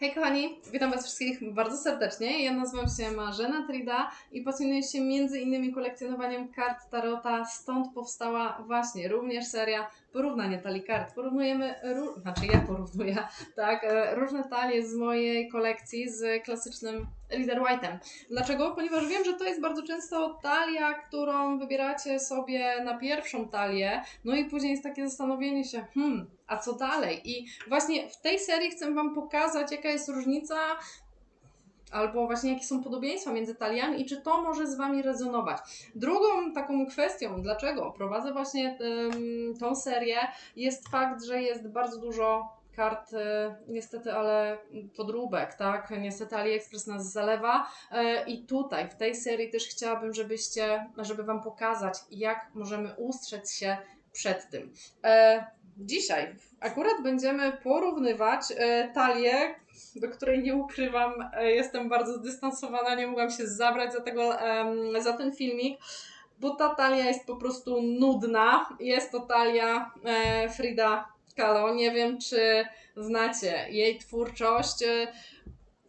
Hej kochani, witam Was wszystkich bardzo serdecznie. Ja nazywam się Marzena Trida i pasjonuję się między innymi kolekcjonowaniem kart Tarota. Stąd powstała właśnie również seria porównania talii kart. Porównujemy, ró- znaczy ja porównuję, tak, e, różne talie z mojej kolekcji z klasycznym Reader White'em. Dlaczego? Ponieważ wiem, że to jest bardzo często talia, którą wybieracie sobie na pierwszą talię, no i później jest takie zastanowienie się, hmm, a co dalej? I właśnie w tej serii chcę Wam pokazać, jaka jest różnica albo właśnie jakie są podobieństwa między taliami i czy to może z Wami rezonować. Drugą taką kwestią, dlaczego prowadzę właśnie ym, tą serię, jest fakt, że jest bardzo dużo kart, y, niestety, ale podróbek, tak? Niestety AliExpress nas zalewa y, i tutaj w tej serii też chciałabym, żebyście, żeby Wam pokazać, jak możemy ustrzec się przed tym. E, Dzisiaj akurat będziemy porównywać e, talię, do której nie ukrywam, e, jestem bardzo zdystansowana, nie mogłam się zabrać za, tego, za ten filmik, bo ta talia jest po prostu nudna. Jest to talia e, Frida Kahlo. Nie wiem, czy znacie jej twórczość.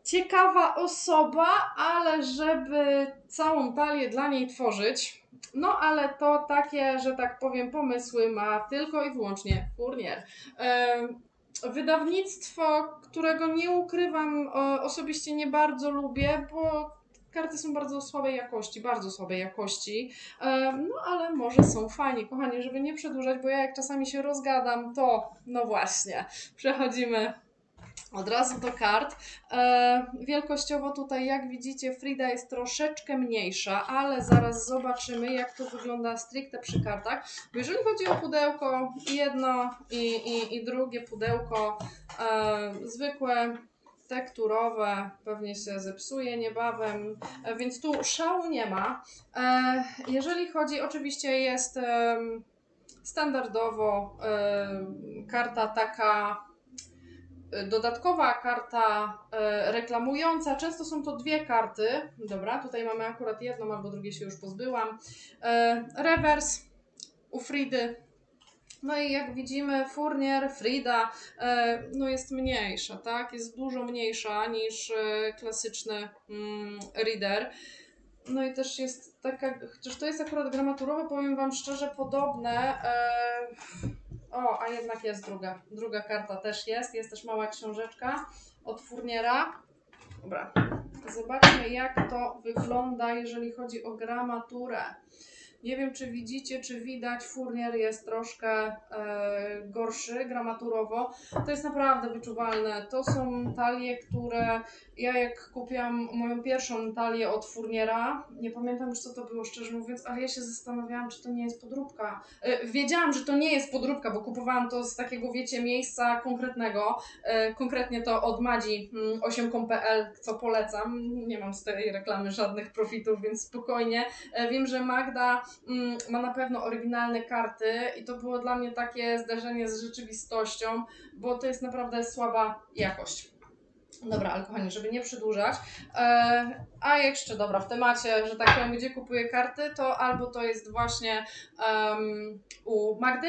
Ciekawa osoba, ale żeby całą talię dla niej tworzyć, no ale to takie, że tak powiem, pomysły ma tylko i wyłącznie Fournier. Wydawnictwo, którego nie ukrywam, osobiście nie bardzo lubię, bo karty są bardzo słabej jakości, bardzo słabej jakości. No ale może są fajnie, kochani, żeby nie przedłużać, bo ja jak czasami się rozgadam, to no właśnie, przechodzimy od razu do kart. Wielkościowo tutaj, jak widzicie, Frida jest troszeczkę mniejsza, ale zaraz zobaczymy, jak to wygląda stricte przy kartach. Bo jeżeli chodzi o pudełko, jedno i, i, i drugie pudełko, zwykłe, tekturowe, pewnie się zepsuje niebawem, e, więc tu szału nie ma. E, jeżeli chodzi, oczywiście jest standardowo em, karta taka e, dodatkowa karta e, reklamująca. Często są to dwie karty. Dobra, tutaj mamy akurat jedną, albo drugie się już pozbyłam. E, rewers u Fridy. No i jak widzimy, Fournier, Frida, e, no jest mniejsza, tak? Jest dużo mniejsza niż e, klasyczny mm, reader. No i też jest taka, chociaż to jest akurat gramaturowe, powiem Wam szczerze, podobne. E, o, a jednak jest druga. Druga karta też jest. Jest też mała książeczka od Fourniera. Dobra, zobaczmy jak to wygląda, jeżeli chodzi o gramaturę. Nie wiem, czy widzicie, czy widać, Fournier jest troszkę e, gorszy gramaturowo. To jest naprawdę wyczuwalne. To są talie, które ja jak kupiłam moją pierwszą talię od Fourniera, nie pamiętam już co to było szczerze mówiąc, ale ja się zastanawiałam, czy to nie jest podróbka. E, wiedziałam, że to nie jest podróbka, bo kupowałam to z takiego, wiecie, miejsca konkretnego. E, konkretnie to od Madzi mm, 8.pl, co polecam. Nie mam z tej reklamy żadnych profitów, więc spokojnie. E, wiem, że Magda mm, ma na pewno oryginalne karty i to było dla mnie takie zderzenie z rzeczywistością, bo to jest naprawdę słaba jakość. Dobra, ale kochani, żeby nie przedłużać. E, a jeszcze, dobra, w temacie, że tak powiem, gdzie kupuję karty, to albo to jest właśnie em, u Magdy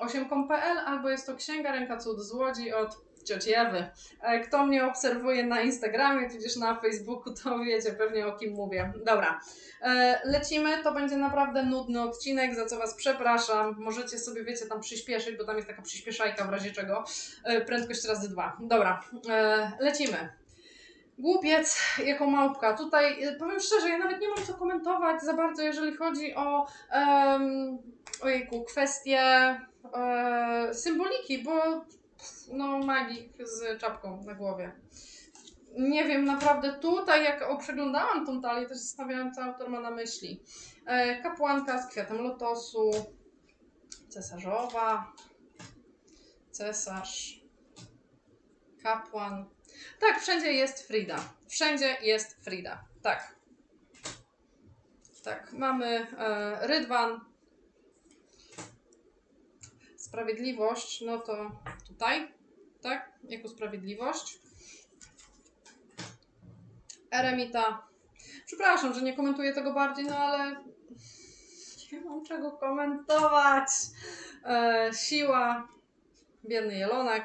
8.pl, albo jest to Księga Ręka Cud z Łodzi od cioci Ewy. E, Kto mnie obserwuje na Instagramie, tudzież na Facebooku, to wiecie pewnie o kim mówię. Dobra, e, lecimy. To będzie naprawdę nudny odcinek, za co Was przepraszam. Możecie sobie, wiecie, tam przyspieszyć, bo tam jest taka przyspieszajka w razie czego. E, Prędkość razy dwa. Dobra, lecimy. Głupiec jako małpka. Tutaj powiem szczerze, ja nawet nie mam co komentować za bardzo, jeżeli chodzi o um, ojejku, symboliki, bo no magik z czapką na głowie. Nie wiem, naprawdę tutaj, jak przeglądałam tą talię, też zastanawiałam, co autor ma na myśli. E, kapłanka z kwiatem lotosu, cesarzowa, cesarz, kapłan. Tak, wszędzie jest Frida. Wszędzie jest Frida. Tak. Tak, mamy e, Rydwan. Sprawiedliwość, no to tutaj, tak, jako sprawiedliwość. Eremita. Przepraszam, że nie komentuję tego bardziej, no ale nie mam czego komentować. E, siła. Biedny jelonek.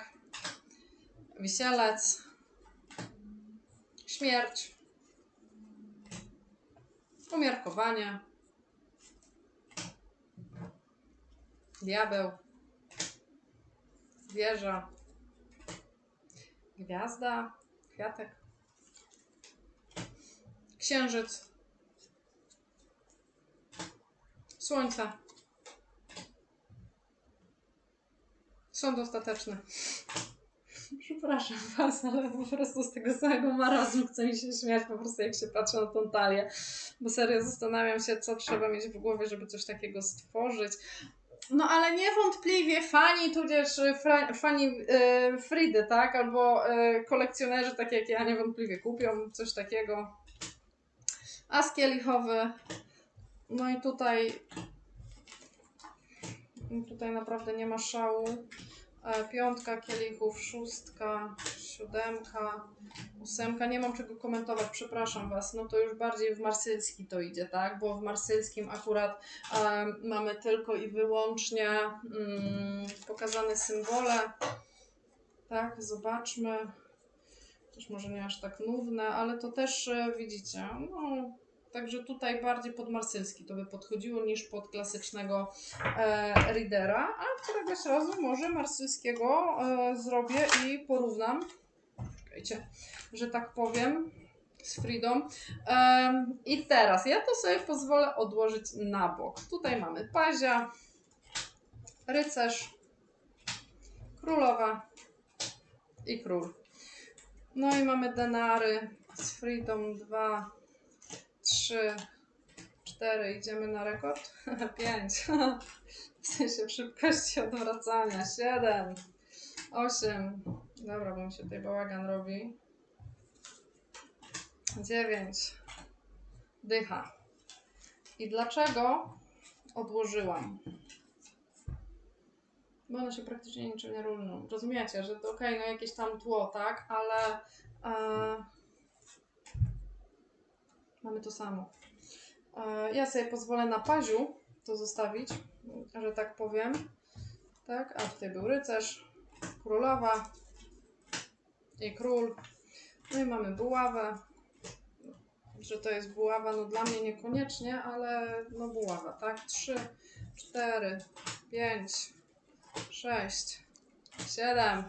Wisielec. śmierć, umiarkowanie, diabeł, wieża, gwiazda, kwiatek, księżyc, słońce. Sąd ostateczny. Przepraszam Was, ale po prostu z tego samego marazmu chce mi się śmiać, po prostu jak się patrzę na tą talię. Bo serio zastanawiam się, co trzeba mieć w głowie, żeby coś takiego stworzyć. No ale niewątpliwie fani, tudzież y, fra, fani y, Fridy, tak? Albo y, kolekcjonerzy, tak jak ja, niewątpliwie kupią coś takiego. As kielichowy. No i tutaj tutaj naprawdę nie ma szału. E, Piątka kielichów, szóstka, siódemka, ósemka. Nie mam czego komentować, przepraszam Was. No to już bardziej w marsylski to idzie, tak? Bo w marsylskim akurat e, mamy tylko i wyłącznie mm, pokazane symbole. Tak, zobaczmy. Też może nie aż tak nudne, ale to też e, widzicie. No, Także tutaj bardziej pod marsylski to by podchodziło niż pod klasycznego e, readera, a któregoś razu może marsylskiego e, zrobię i porównam. Czekajcie, że tak powiem z. Em, I teraz ja to sobie pozwolę odłożyć na bok. Tutaj mamy pazia, rycerz, królowa i król. No i mamy denary z Fridą 2, 3, 4, idziemy na rekord? 5. W sensie szybkości odwracania. 7, 8. Dobra, bo mi się tutaj bałagan robi. 9. Dycha. I dlaczego odłożyłam? Bo one się praktycznie niczym nie różnią. Rozumiecie, że to okej, no jakieś tam tło, tak? Ale e, mamy to samo. E, ja sobie pozwolę na paziu to zostawić, że tak powiem. Tak, a tutaj był rycerz, królowa i król. No i mamy buławę. Że to jest buława, no dla mnie niekoniecznie, ale no buława, tak? 3, 4, 5, 6, 7,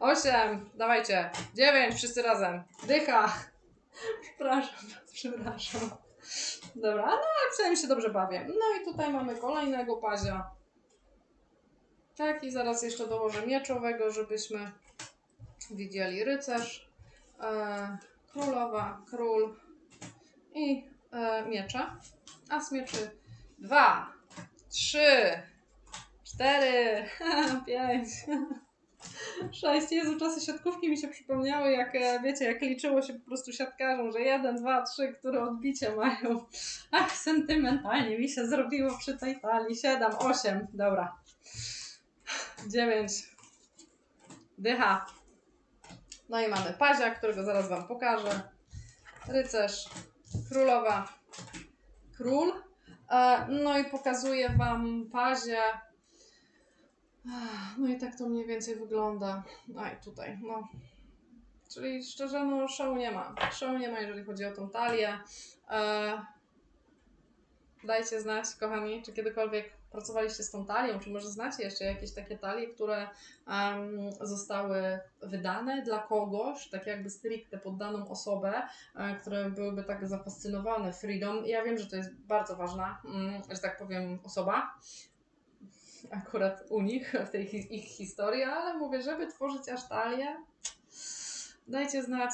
8, dawajcie, 9, wszyscy razem. Dycha. Przepraszam, przepraszam. Dobra, no ale przynajmniej się dobrze bawię. No i tutaj mamy kolejnego pazia. Tak, i zaraz jeszcze dołożę mieczowego, żebyśmy widzieli rycerz, e, królowa, król i e, miecze. A z mieczy dwa, trzy, cztery, pięć, sześć. Jezu, czasy siatkówki mi się przypomniały, jak e, wiecie, jak liczyło się po prostu siatkarzom, że jeden, dwa, trzy, które odbicie mają. Ach, sentymentalnie mi się zrobiło przy tej talii. Siedem, osiem, dobra. Dziewięć. Dycha. No i mamy pazia, którego zaraz Wam pokażę. Rycerz, królowa, król. E, No i pokazuję Wam pazie. No i tak to mniej więcej wygląda. A i tutaj, no. Czyli szczerze, no szału nie ma. Szału nie ma, jeżeli chodzi o tą talię. E, Dajcie znać, kochani, czy kiedykolwiek pracowaliście z tą talią, czy może znacie jeszcze jakieś takie talie, które em, zostały wydane dla kogoś, tak jakby stricte pod daną osobę, e, które byłyby tak zafascynowane freedom. Ja wiem, że to jest bardzo ważna, mm, że tak powiem, osoba, akurat u nich, w tej ich historii, ale mówię, żeby tworzyć aż talię, dajcie znać,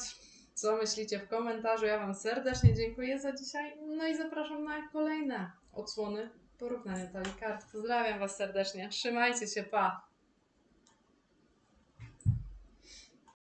co myślicie w komentarzu. Ja Wam serdecznie dziękuję za dzisiaj. No i zapraszam na kolejne odsłony porównania talii kart. Pozdrawiam Was serdecznie. Trzymajcie się, pa!